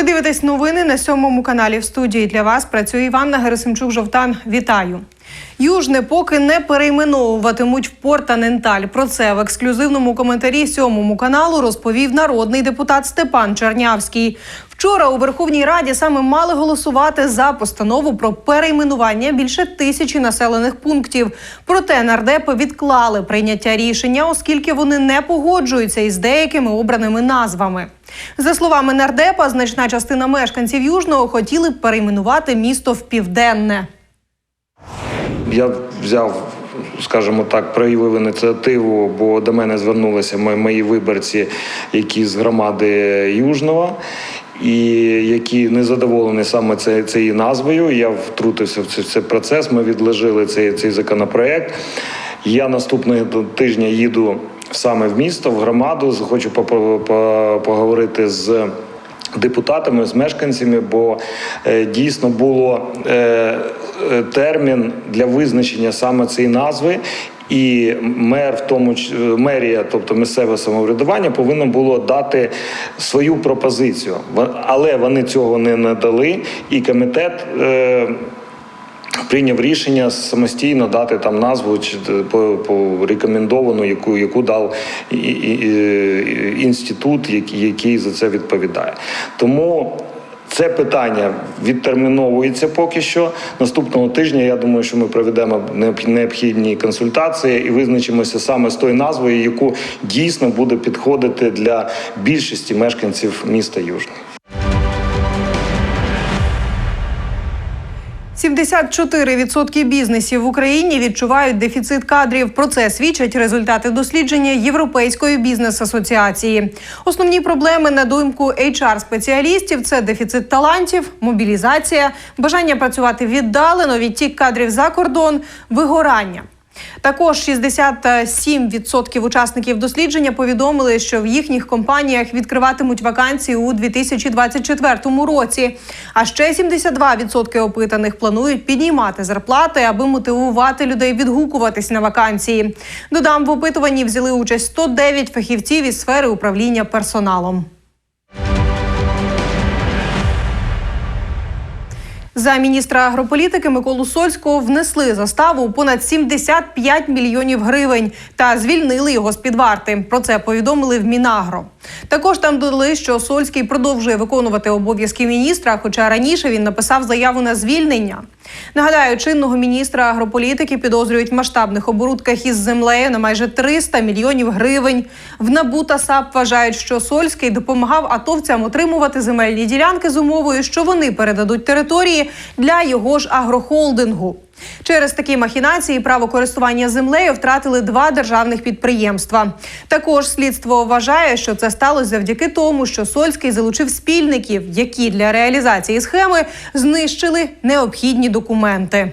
Ви дивитесь новини на сьомому каналі. В студії для вас працює Іванна Герасимчук Жовтан. Вітаю. Южне поки не перейменовуватимуть в Портаненталь. Про це в ексклюзивному коментарі сьомому каналу розповів народний депутат Степан Чернявський. Вчора у Верховній Раді саме мали голосувати за постанову про перейменування більше тисячі населених пунктів. Проте нардепи відклали прийняття рішення, оскільки вони не погоджуються із деякими обраними назвами. За словами нардепа, значна частина мешканців Южного хотіли б перейменувати місто в південне. Я взяв, скажімо так, проявив ініціативу, бо до мене звернулися мої- виборці, які з громади Южного. І які не задоволені саме цією назвою, я втрутився в цей, цей процес. Ми відложили цей, цей законопроект. Я наступного тижня їду саме в місто, в громаду. Хочу поговорити з депутатами, з мешканцями, бо е, дійсно було е, е, термін для визначення саме цієї назви. І мер, в тому мерія, тобто місцеве самоврядування, повинно було дати свою пропозицію, але вони цього не надали, і комітет. Е, прийняв рішення самостійно дати там назву чи по, по рекомендовану, яку, яку дав і, і, і, інститут, який, який за це відповідає. Тому. Це питання відтерміновується поки що. Наступного тижня я думаю, що ми проведемо необ- необхідні консультації і визначимося саме з тою назвою, яку дійсно буде підходити для більшості мешканців міста Южний. 74% бізнесів в Україні відчувають дефіцит кадрів. Про це свідчать результати дослідження Європейської бізнес-асоціації. Основні проблеми на думку HR-спеціалістів – це дефіцит талантів, мобілізація, бажання працювати віддалено, відтік кадрів за кордон, вигорання. Також 67% учасників дослідження повідомили, що в їхніх компаніях відкриватимуть вакансії у 2024 році. А ще 72% опитаних планують піднімати зарплати, аби мотивувати людей відгукуватись на вакансії. Додам, в опитуванні взяли участь 109 фахівців із сфери управління персоналом. За міністра агрополітики Миколу Сольського внесли заставу у понад 75 мільйонів гривень та звільнили його з під варти. Про це повідомили в Мінагро. Також там додали, що Сольський продовжує виконувати обов'язки міністра, хоча раніше він написав заяву на звільнення. Нагадаю, чинного міністра агрополітики підозрюють в масштабних оборудках із землею на майже 300 мільйонів гривень. В НАБУ та САП вважають, що Сольський допомагав атовцям отримувати земельні ділянки з умовою, що вони передадуть території для його ж агрохолдингу. Через такі махінації право користування землею втратили два державних підприємства. Також слідство вважає, що це сталося завдяки тому, що Сольський залучив спільників, які для реалізації схеми знищили необхідні документи.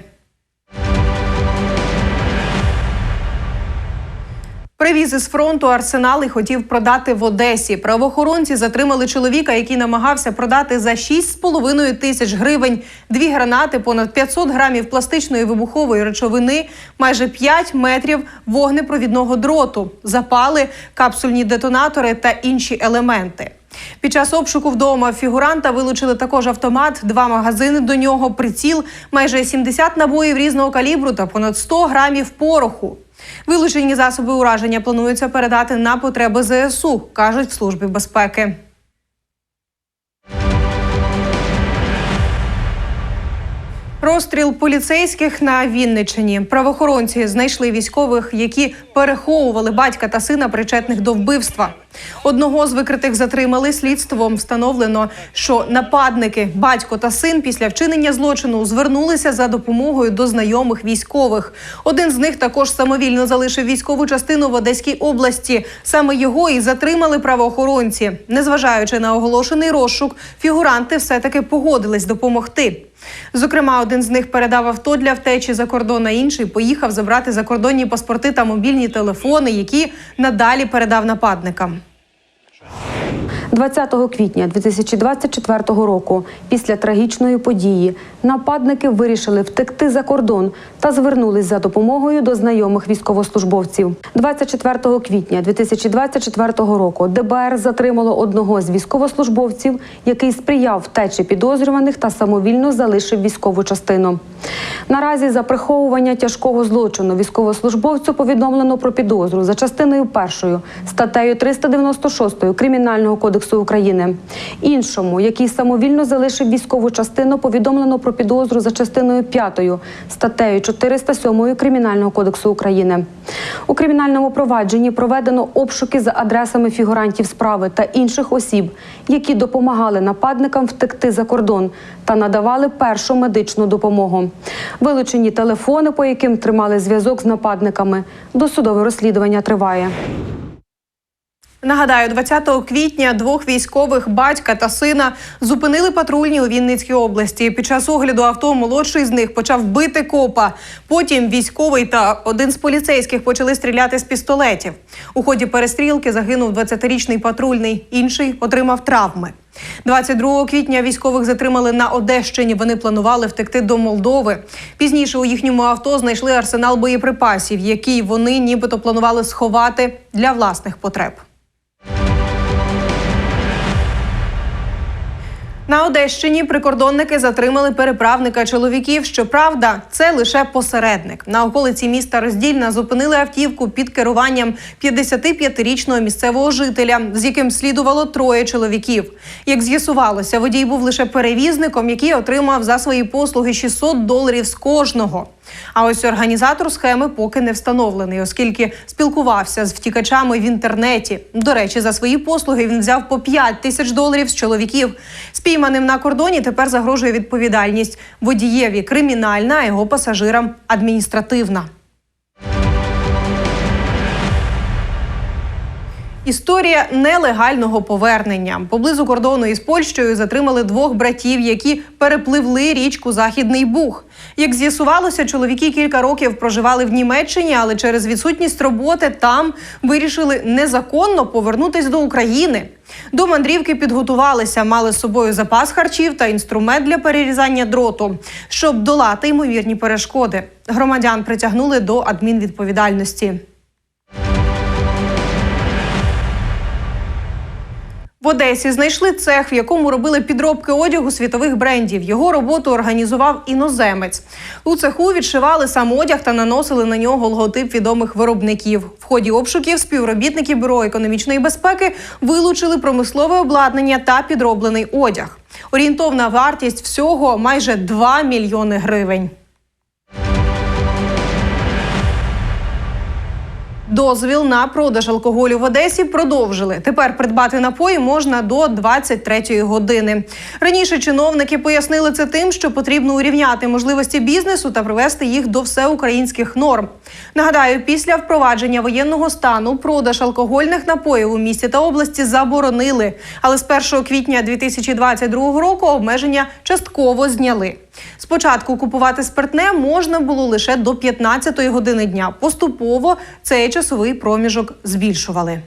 Привіз із фронту арсенал і хотів продати в Одесі. Правоохоронці затримали чоловіка, який намагався продати за 6,5 тисяч гривень дві гранати, понад 500 грамів пластичної вибухової речовини, майже 5 метрів вогнепровідного дроту, запали, капсульні детонатори та інші елементи. Під час обшуку вдома фігуранта вилучили також автомат, два магазини до нього, приціл, майже 70 набоїв різного калібру та понад 100 грамів пороху. Вилучені засоби ураження планується передати на потреби ЗСУ, кажуть в службі безпеки. Розстріл поліцейських на Вінниччині. Правоохоронці знайшли військових, які переховували батька та сина, причетних до вбивства. Одного з викритих затримали слідством. Встановлено, що нападники, батько та син, після вчинення злочину звернулися за допомогою до знайомих військових. Один з них також самовільно залишив військову частину в Одеській області. Саме його і затримали правоохоронці. Незважаючи на оголошений розшук, фігуранти все таки погодились допомогти. Зокрема, один з них передав авто для втечі за кордон, а інший поїхав забрати закордонні паспорти та мобільні телефони, які надалі передав нападникам. 20 квітня 2024 року, після трагічної події, нападники вирішили втекти за кордон та звернулись за допомогою до знайомих військовослужбовців. 24 квітня 2024 року ДБР затримало одного з військовослужбовців, який сприяв втечі підозрюваних та самовільно залишив військову частину. Наразі за приховування тяжкого злочину військовослужбовцю повідомлено про підозру за частиною першою статтею 396 Кримінального кодексу України. Іншому, який самовільно залишив військову частину, повідомлено про підозру за частиною п'ятою статтею 407 Кримінального кодексу України. У кримінальному провадженні проведено обшуки за адресами фігурантів справи та інших осіб, які допомагали нападникам втекти за кордон та надавали першу медичну допомогу. Вилучені телефони, по яким тримали зв'язок з нападниками. Досудове розслідування триває. Нагадаю, 20 квітня двох військових батька та сина зупинили патрульні у Вінницькій області. Під час огляду авто молодший з них почав бити копа. Потім військовий та один з поліцейських почали стріляти з пістолетів. У ході перестрілки загинув 20-річний патрульний, інший отримав травми. 22 квітня військових затримали на Одещині. Вони планували втекти до Молдови. Пізніше у їхньому авто знайшли арсенал боєприпасів, який вони нібито планували сховати для власних потреб. На Одещині прикордонники затримали переправника чоловіків. Щоправда, це лише посередник. На околиці міста Роздільна зупинили автівку під керуванням 55-річного місцевого жителя, з яким слідувало троє чоловіків. Як з'ясувалося, водій був лише перевізником, який отримав за свої послуги 600 доларів з кожного. А ось організатор схеми поки не встановлений, оскільки спілкувався з втікачами в інтернеті. До речі, за свої послуги він взяв по 5 тисяч доларів з чоловіків. Спійманим на кордоні тепер загрожує відповідальність водієві кримінальна, а його пасажирам адміністративна. Історія нелегального повернення поблизу кордону із Польщею затримали двох братів, які перепливли річку Західний Буг. Як з'ясувалося, чоловіки кілька років проживали в Німеччині, але через відсутність роботи там вирішили незаконно повернутись до України. До мандрівки підготувалися, мали з собою запас харчів та інструмент для перерізання дроту, щоб долати ймовірні перешкоди. Громадян притягнули до адмінвідповідальності. Одесі знайшли цех, в якому робили підробки одягу світових брендів. Його роботу організував іноземець. У цеху відшивали сам одяг та наносили на нього логотип відомих виробників. В ході обшуків співробітники бюро економічної безпеки вилучили промислове обладнання та підроблений одяг. Орієнтовна вартість всього майже 2 мільйони гривень. Дозвіл на продаж алкоголю в Одесі продовжили. Тепер придбати напої можна до 23-ї години. Раніше чиновники пояснили це тим, що потрібно урівняти можливості бізнесу та привести їх до всеукраїнських норм. Нагадаю, після впровадження воєнного стану продаж алкогольних напоїв у місті та області заборонили. Але з 1 квітня 2022 року обмеження частково зняли. Спочатку купувати спиртне можна було лише до 15-ї години дня. Поступово цей часовий проміжок збільшували.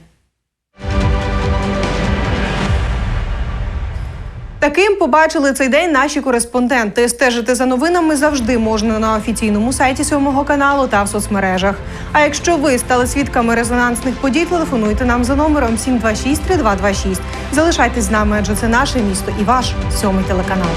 Таким побачили цей день наші кореспонденти. Стежити за новинами завжди можна на офіційному сайті сьомого каналу та в соцмережах. А якщо ви стали свідками резонансних подій, телефонуйте нам за номером 726 3226. Залишайтесь з нами, адже це наше місто і ваш сьомий телеканал.